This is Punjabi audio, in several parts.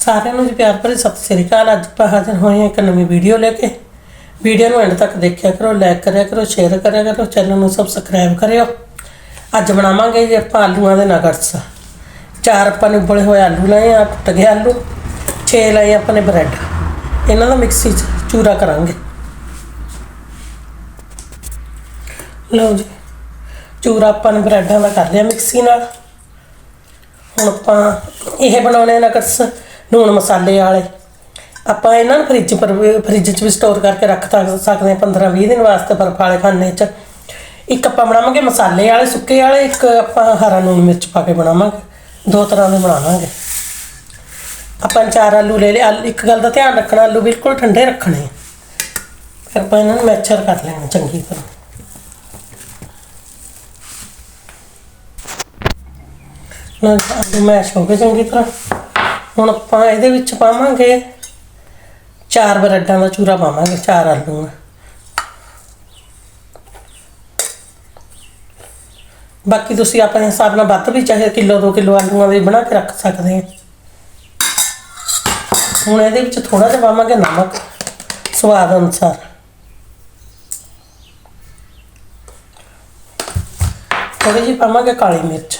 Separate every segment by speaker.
Speaker 1: ਸਾਰਿਆਂ ਨੂੰ ਜੀ ਪਿਆਰ ਭਰੀ ਸਤਿ ਸ੍ਰੀ ਅਕਾਲ। ਅੱਜ ਆਪਾਂ ਹਾਜ਼ਰ ਹੋਏ ਹਾਂ ਇੱਕ ਨਵੀਂ ਵੀਡੀਓ ਲੈ ਕੇ। ਵੀਡੀਓ ਨੂੰ ਐਂਡ ਤੱਕ ਦੇਖਿਆ ਕਰੋ ਲਾਈਕ ਕਰਿਆ ਕਰੋ ਸ਼ੇਅਰ ਕਰਿਆ ਕਰੋ ਚੈਨਲ ਨੂੰ ਸਬਸਕ੍ਰਾਈਬ ਕਰਿਓ। ਅੱਜ ਬਣਾਵਾਂਗੇ ਜੀ ਆਪਾਂ ਆਲੂਆਂ ਦੇ ਨਗਟਸ ਚਾਰ ਆਪਾਂ ਨੇ ਉਬਲੇ ਹੋਏ ਆਲੂ ਲਏ ਆ ਟੁੱਟ ਗਏ ਆਲੂ। ਛੇ ਲਏ ਆਪਾਂ ਨੇ ਬ੍ਰੈਡ ਇਹਨਾਂ ਦਾ ਮਿਕਸੀ 'ਚ ਚੂਰਾ ਕਰਾਂਗੇ। ਲਓ ਜੀ, ਚੂਰਾ ਆਪਾਂ ਨੇ ਬ੍ਰੈਡਾਂ ਦਾ ਕਰ ਲਿਆ ਮਿਕਸੀ ਨਾਲ। ਹੁਣ ਆਪਾਂ ਇਹ ਬਣਾਉਣੇ ਆ ਨਗਟਸ ਲੂਣ ਮਸਾਲੇ ਵਾਲੇ। ਆਪਾਂ ਇਹਨਾਂ ਨੂੰ ਫ੍ਰਿਜ ਪਰ ਫ੍ਰਿਜ 'ਚ ਵੀ ਸਟੋਰ ਕਰਕੇ ਰੱਖ ਸਕਦੇ ਹਾਂ 15 20 ਦਿਨ ਵਾਸਤੇ ਬਰਫ ਵਾਲੇ ਖਾਨੇ 'ਚ। ਇੱਕ ਆਪਾਂ ਬਣਾਵਾਂਗੇ ਮਸਾਲੇ ਵਾਲੇ, ਸੁੱਕੇ ਵਾਲੇ, ਇੱਕ ਆਪਾਂ ਹਰਾ ਲੂਣ ਮਿਰਚ ਪਾ ਕੇ ਬਣਾਵਾਂਗੇ। ਦੋ ਤਰ੍ਹਾਂ ਦੇ ਬਣਾਵਾਂਗੇ। ਆਪਾਂ ਚਾਰ ਆਲੂ ਲੈ ਲਏ। ਇੱਕ ਗੱਲ ਦਾ ਧਿਆਨ ਰੱਖਣਾ, ਆਲੂ ਬਿਲਕੁਲ ਠੰਡੇ ਰੱਖਣੇ। ਫਿਰ ਆਪਾਂ ਇਹਨਾਂ ਨੂੰ ਮੈਚਰ ਕਰ ਲੈਣਾ ਚੰਗੀ ਤਰ੍ਹਾਂ। ਲਓ ਆਲੂ ਮੈਸ਼ ਹੋ ਗਏ ਚੰਗੀ ਤਰ੍ਹਾਂ। ਹੁਣ ਆਪਾਂ ਇਹਦੇ ਵਿੱਚ ਪਾਵਾਂਗੇ ਚਾਰ ਬਰੈਡਾਂ ਦਾ ਚੂਰਾ ਪਾਵਾਂਗੇ, ਚਾਰ ਆਲੂ ਬਾਕੀ ਤੁਸੀਂ ਆਪਣੇ ਹਿਸਾਬ ਨਾਲ ਵੱਧ ਵੀ ਚਾਹੇ ਕਿਲੋ 2 ਕਿਲੋ ਆਲੂਆਂ ਦੇ ਬਣਾ ਕੇ ਰੱਖ ਸਕਦੇ ਆ। ਹੁਣ ਇਹਦੇ ਵਿੱਚ ਥੋੜਾ ਜਿਹਾ ਪਾਵਾਂਗੇ ਨਮਕ, ਸਵਾਦ ਅਨੁਸਾਰ। ਥੋੜੀ ਜਿਹੀ ਪਾਵਾਂਗੇ ਕਾਲੀ ਮਿਰਚ।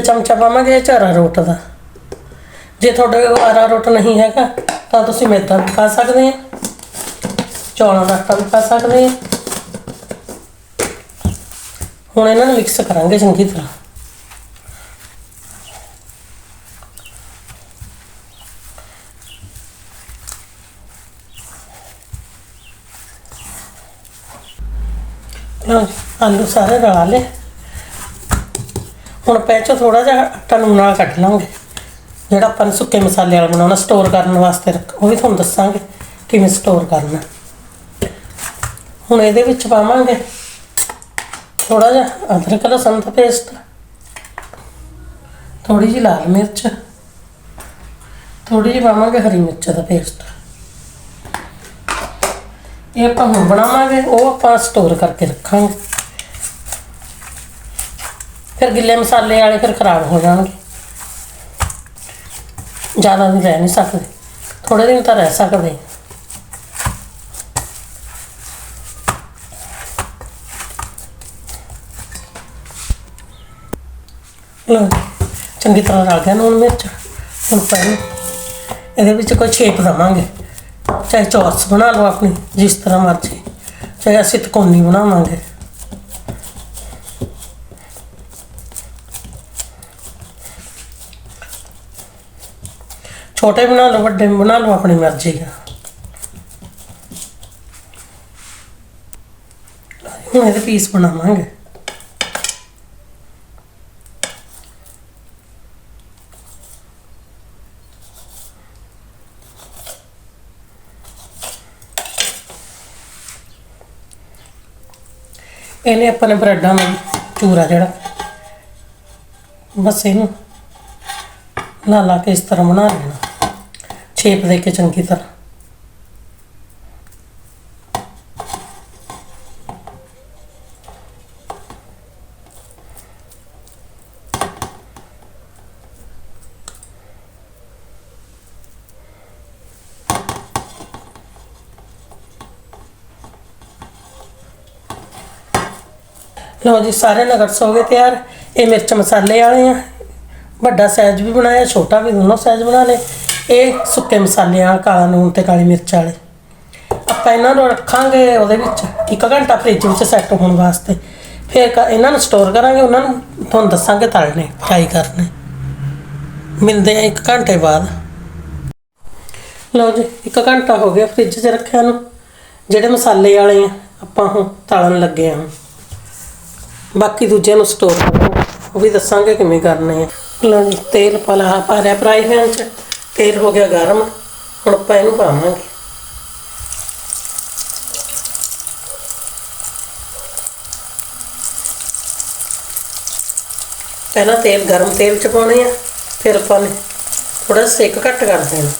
Speaker 1: ਚਮਚਾ ਪਾਵਾਂਗੇ ਇਹ 'ਚ ਅਰਾਰੋਟ ਦਾ। ਜੇ ਤੁਹਾਡੇ ਕੋਲ ਅਰਾਰੋਟ ਨਹੀਂ ਹੈਗਾ, ਤਾਂ ਤੁਸੀਂ ਮੈਦਾ ਵੀ ਪਾ ਸਕਦੇ ਆ। ਚੌਲਾਂ ਦਾ ਆਟਾ ਵੀ ਪਾ ਸਕਦੇ ਆ। ਹੁਣ ਇਹਨਾਂ ਨੂੰ ਮਿਕਸ ਕਰਾਂਗੇ ਚੰਗੀ ਤਰ੍ਹਾਂ। ਲਓ ਆਲੂ ਸਾਰੇ ਰਲਾ ਲਏ। ਹੁਣ ਪੈ ਚੋਂ ਥੋੜਾ ਜਿਹਾ ਆਟਾ ਨੂੰ ਨਾਲ ਕੱਢ ਲਾਂਗੇ। ਜਿਹੜਾ ਆਪਾਂ ਨੇ ਸੁੱਕੇ ਮਸਾਲੇ ਵਾਲਾ ਬਣਾਉਣਾ ਸਟੋਰ ਕਰਨ ਵਾਸਤੇ ਰੱਖ ਉਹ ਵੀ ਤੁਹਾਨੂੰ ਦੱਸਾਂਗੇ ਕਿਵੇਂ ਸਟੋਰ ਕਰਨਾ। ਹੁਣ ਇਹਦੇ ਵਿੱਚ ਪਾਵਾਂਗੇ ਥੋੜਾ ਜਿਹਾ ਅਦਰਕ, ਲਸਣ ਦਾ ਪੇਸਟ ਥੋੜੀ ਜਿਹੀ ਲਾਲ ਮਿਰਚ ਥੋੜੀ ਜਿਹੀ ਪਾਵਾਂਗੇ ਹਰੀ ਮਿਰਚ ਦਾ ਪੇਸਟ ਇਹ ਆਪਾਂ ਹੁਣ ਬਣਾਵਾਂਗੇ, ਉਹ ਆਪਾਂ ਸਟੋਰ ਕਰਕੇ ਰੱਖਾਂਗੇ। ਫਿਰ ਗਿੱਲੇ ਮਸਾਲੇ ਵਾਲੇ ਫਿਰ ਖਰਾਬ ਹੋ ਜਾਣਗੇ। ਜ਼ਿਆਦਾ ਦਿਨ ਰਹਿ ਨਹੀਂ ਸਕਦੇ। ਥੋੜੇ ਦਿਨ ਤਾਂ ਰਹਿ ਸਕਦੇ। ਲਓ ਚੰਗੀ ਤਰ੍ਹਾਂ ਰਲ ਗਿਆ ਨੂਣ ਮਿਰਚ। ਹੁਣ ਪਹਿਲਾਂ ਇਹਦੇ ਵਿੱਚ ਕੋਈ ਸ਼ੇਪ ਦਵਾਂਗੇ। ਚਾਹੇ ਚੌਰਸ ਬਣਾ ਲਓ ਆਪਣੀ, ਜਿਸ ਤਰ੍ਹਾਂ ਮਰਜ਼ੀ। ਚਾਹੇ ਅਸੀਂ ਤਕੋਨੀ ਬਣਾਵਾਂਗੇ। ਛੋਟੇ ਬਣਾ ਲਓ, ਵੱਡੇ ਬਣਾ ਲਓ, ਆਪਣੀ ਮਰਜ਼ੀ ਦਾ ਹੁਣ ਇਹਦੇ ਪੀਸ ਬਣਾਵਾਂਗੇ। ਇਹਨੇ ਆਪਾਂ ਨੇ ਬ੍ਰੈਡਾਂ ਨੂੰ ਚੂਰਾ ਜਿਹੜਾ, ਬਸ ਇਹਨੂੰ ਲਾ ਲਾ ਕੇ ਇਸ ਤਰ੍ਹਾਂ ਬਣਾ ਲੈਣਾ। ਛੇਪ ਦੇ ਕੇ ਚੰਗੀ ਤਰ੍ਹਾਂ ਲਓ ਜੀ ਸਾਰੇ ਨਗਟਸ ਹੋ ਗਏ ਤਿਆਰ ਇਹ ਮਿਰਚ ਮਸਾਲੇ ਵਾਲੇ ਆ ਵੱਡਾ ਸਾਈਜ਼ ਵੀ ਬਣਾਇਆ ਛੋਟਾ ਵੀ ਦੋਨੋਂ ਸਾਈਜ਼ ਬਣਾ ਲਏ ਇਹ ਸੁੱਕੇ ਮਸਾਲੇ ਆ ਕਾਲਾ ਨੂਨ ਤੇ ਕਾਲੀ ਮਿਰਚ ਵਾਲੇ। ਆਪਾਂ ਇਹਨਾਂ ਨੂੰ ਰੱਖਾਂਗੇ ਉਹਦੇ ਵਿੱਚ, ਇੱਕ ਘੰਟਾ ਫ੍ਰਿਜ ਵਿੱਚ ਸੈੱਟ ਹੋਣ ਵਾਸਤੇ। ਫਿਰ ਇਹਨਾਂ ਨੂੰ ਸਟੋਰ ਕਰਾਂਗੇ, ਉਹਨਾਂ ਨੂੰ ਤੁਹਾਨੂੰ ਦੱਸਾਂਗੇ ਤਲਣੇ ਫਰਾਈ ਕਰਨੇ। ਮਿਲਦੇ ਆ ਇੱਕ ਘੰਟੇ ਬਾਅਦ। ਲਓ ਜੀ, ਇੱਕ ਘੰਟਾ ਹੋ ਗਿਆ ਫ੍ਰਿਜ 'ਚ ਰੱਖਿਆ ਨੂੰ। ਜਿਹੜੇ ਮਸਾਲੇ ਵਾਲੇ ਆ, ਆਪਾਂ ਹੁਣ ਤਲਣ ਲੱਗੇ ਆ ਬਾਕੀ ਦੂਜਿਆਂ ਨੂੰ ਸਟੋਰ ਕਰਾਂਗੇ ਉਹ ਵੀ ਦੱਸਾਂਗੇ ਕਿਵੇਂ ਕਰਨੇ ਆ। ਲਓ ਜੀ, ਤੇਲ ਪਾ ਪਾ ਰਿਆ ਫਰਾਈ ਪੈਨ 'ਚ। ਤੇਲ ਹੋ ਗਿਆ ਗਰਮ, ਹੁਣ ਆਪਾਂ ਇਹਨੂੰ ਪਾਵਾਂਗੇ ਪਹਿਲਾਂ ਤੇਲ, ਗਰਮ ਤੇਲ 'ਚ ਪਾਉਣੇ ਆ, ਫਿਰ ਆਪਾਂ ਨੇ ਥੋੜਾ ਸੇਕ ਘੱਟ ਕਰ ਦੇਣਾ।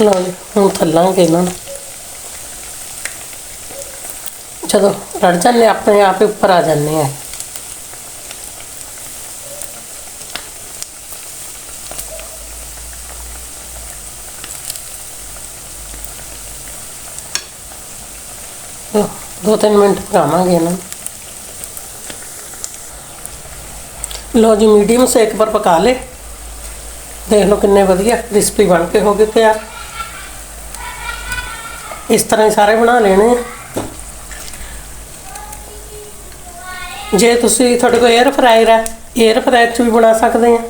Speaker 1: ਲਓ ਜੀ ਹੁਣ ਥੱਲਾਂਗੇ ਇਹਨਾਂ ਨੂੰ। ਜਦੋਂ ਰੜ ਜਾਂਦੇ ਆਪਣੇ ਆਪ ਹੀ ਉੱਪਰ ਆ ਜਾਂਦੇ ਆ ਦੋ- ਦੋ ਤਿੰਨ ਮਿੰਟ ਪਕਾਵਾਂਗੇ ਇਹਨਾਂ ਨੂੰ। ਲਓ ਜੀ ਮੀਡੀਅਮ ਸੇਕ ਪਰ ਪਕਾ ਲੇ ਦੇਖ ਲਓ ਕਿੰਨੇ ਵਧੀਆ ਕ੍ਰਿਸਪੀ ਬਣ ਕੇ ਹੋ ਗਏ ਤਿਆਰ। ਇਸ ਤਰ੍ਹਾਂ ਹੀ ਸਾਰੇ ਬਣਾ ਲੈਣੇ ਆ। ਜੇ ਤੁਸੀਂ, ਤੁਹਾਡੇ ਕੋਲ 에ਅਰ ਫਰਾਇਰ ਹੈ 에ਅਰ ਫਰਾਇਰ 'ਚ ਵੀ ਬਣਾ ਸਕਦੇ ਆ।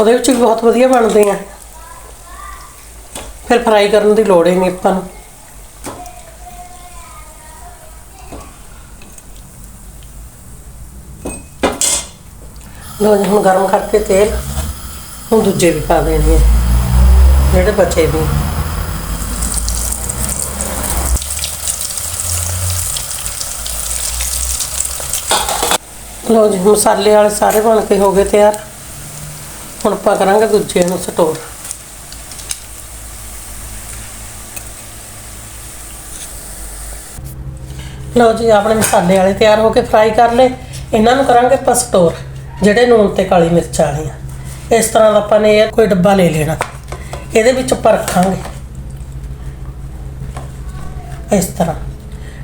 Speaker 1: ਉਹਦੇ ਵਿੱਚ ਵੀ ਬਹੁਤ ਵਧੀਆ ਬਣਦੇ ਆ। ਫਿਰ ਫਰਾਈ ਕਰਨ ਦੀ ਲੋੜ ਹੀ ਨਹੀਂ ਆਪਾਂ ਨੂੰ। ਲੋ ਜੀ, ਹੁਣ ਗਰਮ ਕਰਕੇ ਤੇਲ ਹੁਣ ਦੂਜੇ ਵੀ ਪਾ ਦੇਣੇ ਆ, ਜਿਹੜੇ ਬਚੇ ਵੀ ਲੋ ਜੀ, ਮਸਾਲੇ ਵਾਲੇ ਸਾਰੇ ਬਣ ਕੇ ਹੋ ਗਏ ਤਿਆਰ। ਹੁਣ ਆਪਾਂ ਕਰਾਂਗੇ ਦੂਜੇ ਨੂੰ ਸਟੋਰ। ਲਓ ਜੀ, ਆਪਣੇ ਮਸਾਲੇ ਵਾਲੇ ਤਿਆਰ ਹੋ ਕੇ ਫਰਾਈ ਕਰ ਲਏ। ਇਹਨਾਂ ਨੂੰ ਕਰਾਂਗੇ ਆਪਾਂ ਸਟੋਰ, ਜਿਹੜੇ ਨੂਨ ਤੇ ਕਾਲੀ ਮਿਰਚ ਵਾਲੀਆਂ। ਇਸ ਤਰ੍ਹਾਂ ਦਾ ਆਪਾਂ ਨੇ ਇਹ ਕੋਈ ਡੱਬਾ ਲੈ ਲੈਣਾ। ਇਹਦੇ ਵਿੱਚ ਆਪਾਂ ਰੱਖਾਂਗੇ। ਇਸ ਤਰ੍ਹਾਂ।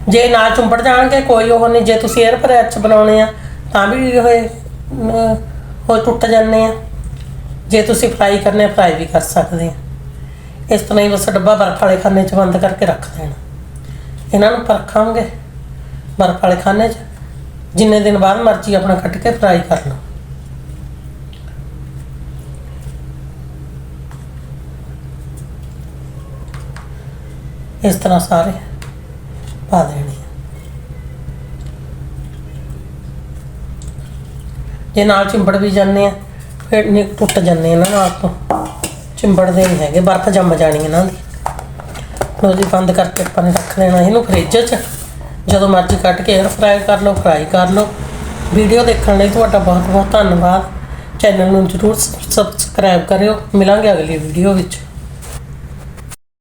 Speaker 1: ਜੇ ਨਾ ਚੁੰਬੜ ਜਾਣਗੇ, ਕੋਈ ਉਹ ਨਹੀਂ, ਜੇ ਤੁਸੀਂ 에ਅਰ ਫਰਾਇਰ ਚ ਬਣਾਉਣੇ ਆ ਤਾਂ ਵੀ ਹੋਏ ਅਮ, ਟੁੱਟ ਜਾਂਦੇ ਆ। ਜੇ ਤੁਸੀਂ ਫਰਾਈ ਕਰਨੇ ਫਰਾਈ ਵੀ ਕਰ ਸਕਦੇ ਆ। ਇਸ ਤਰ੍ਹਾਂ ਹੀ ਬਸ ਡੱਬਾ ਬਰਫ ਵਾਲੇ ਖਾਨੇ 'ਚ ਬੰਦ ਕਰਕੇ ਰੱਖ ਦੇਣਾ। ਇਹਨਾਂ ਨੂੰ ਪਰਖਾਂਗੇ ਬਰਫ ਵਾਲੇ ਖਾਨੇ 'ਚ। ਜਿੰਨੇ ਦਿਨ ਬਾਅਦ ਮਰਜ਼ੀ ਆਪਣਾ ਕੱਟ ਕੇ ਫਰਾਈ ਕਰ ਲਓ। ਇਸ ਤਰ੍ਹਾਂ ਸਾਰੇ ਪਾ ਦੇਣੇ। ਜੇ ਨਾਲ ਚਿੰਬੜ ਵੀ ਜਾਂਦੇ ਆ, ਫਿਰ ਨਹੀਂ ਟੁੱਟ ਜਾਂਦੇ ਇਹਨਾਂ ਨਾਲ ਤੋਂ। ਚਿੰਬੜਦੇ ਨਹੀਂ ਹੈਗੇ, ਬਰਫ਼ ਜੰਮ ਜਾਣੀ ਇਹਨਾਂ ਦੀ। ਲੋ ਜੀ ਬੰਦ ਕਰਕੇ ਆਪਾਂ ਨੇ ਰੱਖ ਲੈਣਾ ਇਹਨੂੰ ਫ੍ਰਿਜ 'ਚ। ਜਦੋਂ ਮਰਜ਼ੀ ਕੱਟ ਕੇ 에ਅਰ ਫਰਾਈ ਕਰ ਲਓ ਫਰਾਈ ਕਰ ਲਓ। ਵੀਡੀਓ ਦੇਖਣ ਲਈ ਤੁਹਾਡਾ ਬਹੁਤ ਬਹੁਤ ਧੰਨਵਾਦ। ਚੈਨਲ ਨੂੰ ਜਰੂਰ ਸਬਸਕ੍ਰਾਈਬ ਕਰਿਓ। ਮਿਲਾਂਗੇ ਅਗਲੀ ਵੀਡੀਓ ਵਿੱਚ।